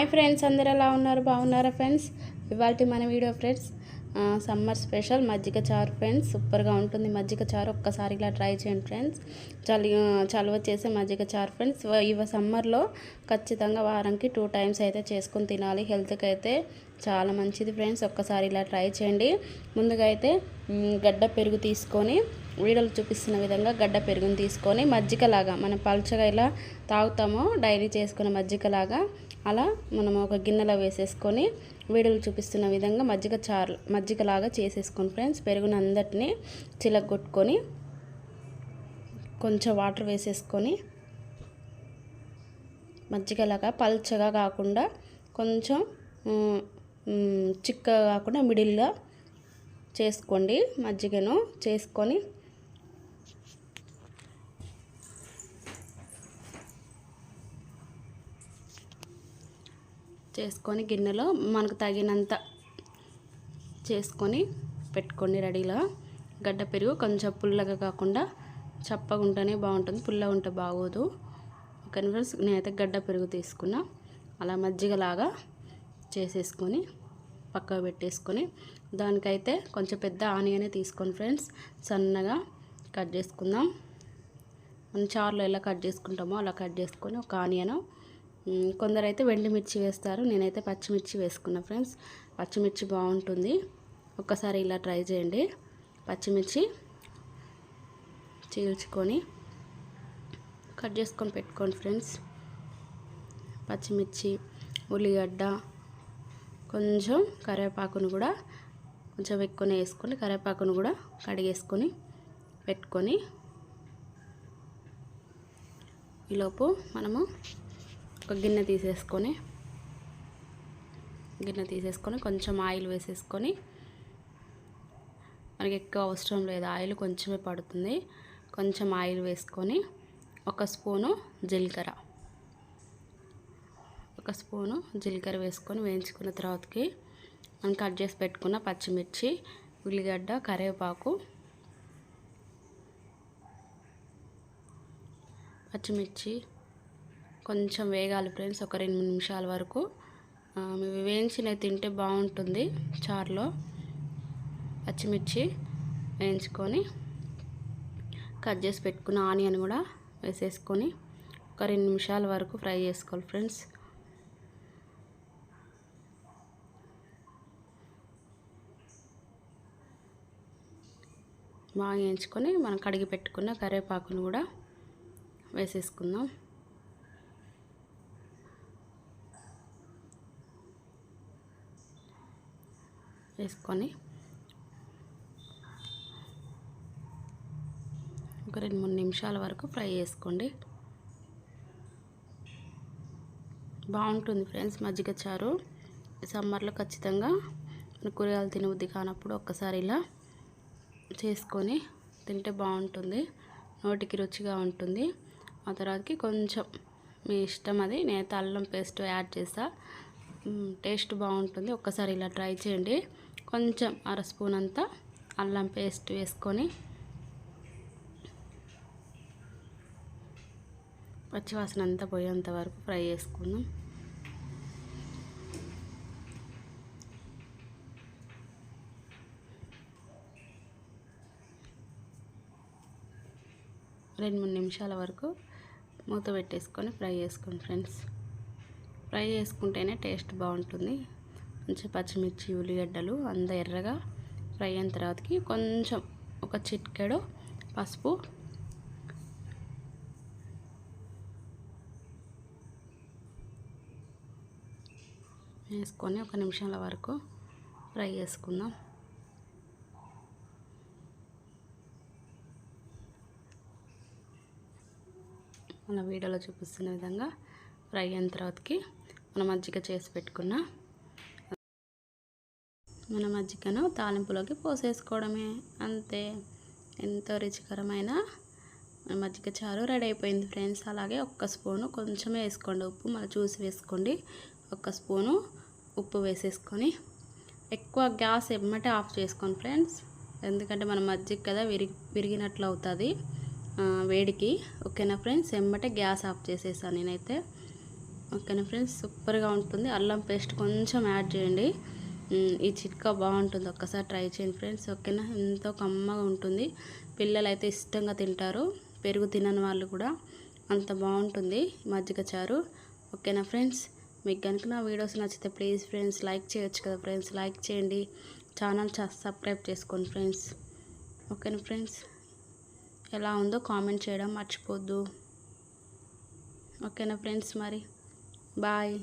Hi friends అందరు ఎలా ఉన్నారు? బాగున్నారా ఫ్రెండ్స్? ఇవాళ మన వీడియో ఫ్రెండ్స్ సమ్మర్ స్పెషల్ మజ్జిగ చారు ఫ్రెండ్స్. సూపర్గా ఉంటుంది మజ్జిగ చారు ఒక్కసారి ఇలా ట్రై చేయండి ఫ్రెండ్స్. చలి చలువ చేసే మజ్జిగ చారు ఫ్రెండ్స్. ఇవ సమ్మర్లో ఖచ్చితంగా వారంకి టూ టైమ్స్ అయితే చేసుకొని తినాలి. హెల్త్కి అయితే చాలా మంచిది ఫ్రెండ్స్. ఒక్కసారి ఇలా ట్రై చేయండి. ముందుగా అయితే గడ్డ పెరుగు తీసుకొని వీడలు చూపిస్తున్న విధంగా గడ్డ పెరుగుని తీసుకొని మజ్జిగలాగా మనం పలుచగా ఇలా తాగుతామో డైరీ చేసుకునే మజ్జిగలాగా అలా మనం ఒక గిన్నెలో వేసేసుకొని వీడలు చూపిస్తున్న విధంగా మజ్జిగ చారు మజ్జిగలాగా చేసేసుకోండి ఫ్రెండ్స్. పెరుగుని అందటినీ చిలగొట్టుకొని కొంచెం వాటర్ వేసేసుకొని మజ్జిగలాగా పల్చగా కాకుండా కొంచెం చిక్క కాకుండా మిడిల్గా చేసుకోండి మజ్జిగను చేసుకొని. చేసుకొని గిన్నెలో మనకు తగినంత చేసుకొని పెట్టుకోండి రెడీలో. గడ్డ పెరుగు కొంచెం పుల్లగా కాకుండా చప్పగా ఉంటేనే బాగుంటుంది పుల్లగా ఉంటే బాగోదు. ఓకే ఫ్రెండ్స్ నేనైతే గడ్డ పెరుగు తీసుకున్నా. అలా మజ్జిగలాగా చేసేసుకొని పక్కకు పెట్టేసుకొని దానికైతే కొంచెం పెద్ద ఆనియనే తీసుకోండి ఫ్రెండ్స్. సన్నగా కట్ చేసుకుందాం. మనం చారులో ఎలా కట్ చేసుకుంటామో అలా కట్ చేసుకొని ఒక ఆనియను కొందరైతే మిర్చి వేస్తారు. నేనైతే పచ్చిమిర్చి వేసుకున్నా ఫ్రెండ్స్. పచ్చిమిర్చి బాగుంటుంది. ఒక్కసారి ఇలా ట్రై చేయండి. పచ్చిమిర్చి చీల్చుకొని కట్ చేసుకొని పెట్టుకోండి ఫ్రెండ్స్. పచ్చిమిర్చి ఉల్లిగడ్డ కొంచెం కరివేపాకును కూడా కొంచెం ఎక్కువనే వేసుకొని కరివేపాకును కూడా కడిగేసుకొని పెట్టుకొని ఈలోపు మనము ఒక గిన్నె తీసేసుకొని గిన్నె తీసేసుకొని కొంచెం ఆయిల్ వేసేసుకొని మనకి ఎక్కువ అవసరం లేదు. ఆయిల్ కొంచెమే పడుతుంది. కొంచెం ఆయిల్ వేసుకొని ఒక స్పూను జీలకర్ర. ఒక స్పూను జీలకర్ర వేసుకొని వేయించుకున్న తర్వాతకి మనం కట్ చేసి పెట్టుకున్న పచ్చిమిర్చి ఉల్లిగడ్డ కరివేపాకు పచ్చిమిర్చి కొంచెం వేగాలి ఫ్రెండ్స్ ఒక రెండు నిమిషాల వరకు. ఇవి వేయించినవి తింటే బాగుంటుంది చారులో. పచ్చిమిర్చి వేయించుకొని కట్ చేసి పెట్టుకున్న ఆనియన్ కూడా వేసేసుకొని ఒక రెండు నిమిషాల వరకు ఫ్రై చేసుకోవాలి ఫ్రెండ్స్. బాగా వేయించుకొని మనం కడిగి పెట్టుకున్న కరివేపాకును కూడా వేసేసుకుందాం. వేసుకొని ఒక రెండు మూడు నిమిషాల వరకు ఫ్రై చేసుకోండి. బాగుంటుంది ఫ్రెండ్స్ మజ్జిగ చారు. సమ్మర్లో ఖచ్చితంగా కూరగాయలు తినబుద్ధి కానప్పుడు ఒక్కసారి ఇలా చేసుకొని తింటే బాగుంటుంది. నోటికి రుచిగా ఉంటుంది. ఆ తర్వాతకి కొంచెం మీ ఇష్టం అది. నేనైతే అల్లం పేస్ట్ యాడ్ చేసా టేస్ట్ బాగుంటుంది. ఒక్కసారి ఇలా ట్రై చేయండి. కొంచెం అర స్పూన్ అంతా అల్లం పేస్ట్ వేసుకొని పచ్చివాసన అంతా పోయేంత వరకు ఫ్రై చేసుకుందాం. రెండు మూడు నిమిషాల వరకు మూత పెట్టేసుకొని ఫ్రై చేసుకోండి ఫ్రెండ్స్. ఫ్రై చేసుకుంటేనే టేస్ట్ బాగుంటుంది. మంచి పచ్చిమిర్చి ఉల్లిగడ్డలు అంత ఎర్రగా ఫ్రై అయిన తర్వాతకి కొంచెం ఒక చిట్కెడు పసుపు. వేసుకొని ఒక నిమిషాల వరకు ఫ్రై చేసుకుందాం. మన వీడియోలో చూపిస్తున్న విధంగా ఫ్రై అయిన తర్వాతకి మన మజ్జిగ చేసి పెట్టుకున్న మన మజ్జిగను తాలింపులోకి పోసేసుకోవడమే. అంతే. ఎంతో రుచికరమైన మన మజ్జిగ చారు రెడీ అయిపోయింది ఫ్రెండ్స్. అలాగే ఒక్క స్పూను కొంచెమే వేసుకోండి ఉప్పు. మళ్ళీ చూసి వేసుకోండి. ఒక్క స్పూను ఉప్పు వేసేసుకొని ఎక్కువ గ్యాస్ ఎమ్మటే ఆఫ్ చేసుకోండి ఫ్రెండ్స్. ఎందుకంటే మన మజ్జిగ కదా విరిగి విరిగినట్లు అవుతుంది. వేడికి. ఓకేనా ఫ్రెండ్స్? వెంబటే గ్యాస్ ఆఫ్ చేసేసాను నేనైతే. ఓకేనా ఫ్రెండ్స్? సూపర్గా ఉంటుంది. అల్లం పేస్ట్ కొంచెం యాడ్ చేయండి. ఈ చిట్కా బాగుంటుంది. ఒక్కసారి ట్రై చేయండి ఫ్రెండ్స్. ఓకేనా? ఎంతో కమ్మగా ఉంటుంది. పిల్లలు అయితే ఇష్టంగా తింటారు. పెరుగు తినని వాళ్ళు కూడా అంత బాగుంటుంది మజ్జిగ చారు. ఓకేనా ఫ్రెండ్స్? మీకు కనుక నా వీడియోస్ నచ్చితే ప్లీజ్ ఫ్రెండ్స్ లైక్ చేయొచ్చు కదా ఫ్రెండ్స్. లైక్ చేయండి. ఛానల్ సబ్స్క్రైబ్ చేసుకోండి ఫ్రెండ్స్. ఓకేనా ఫ్రెండ్స్? ఎలా ఉందో కామెంట్ చేయడం మర్చిపోద్దు. ఓకేనా ఫ్రెండ్స్ మరి? బాయ్.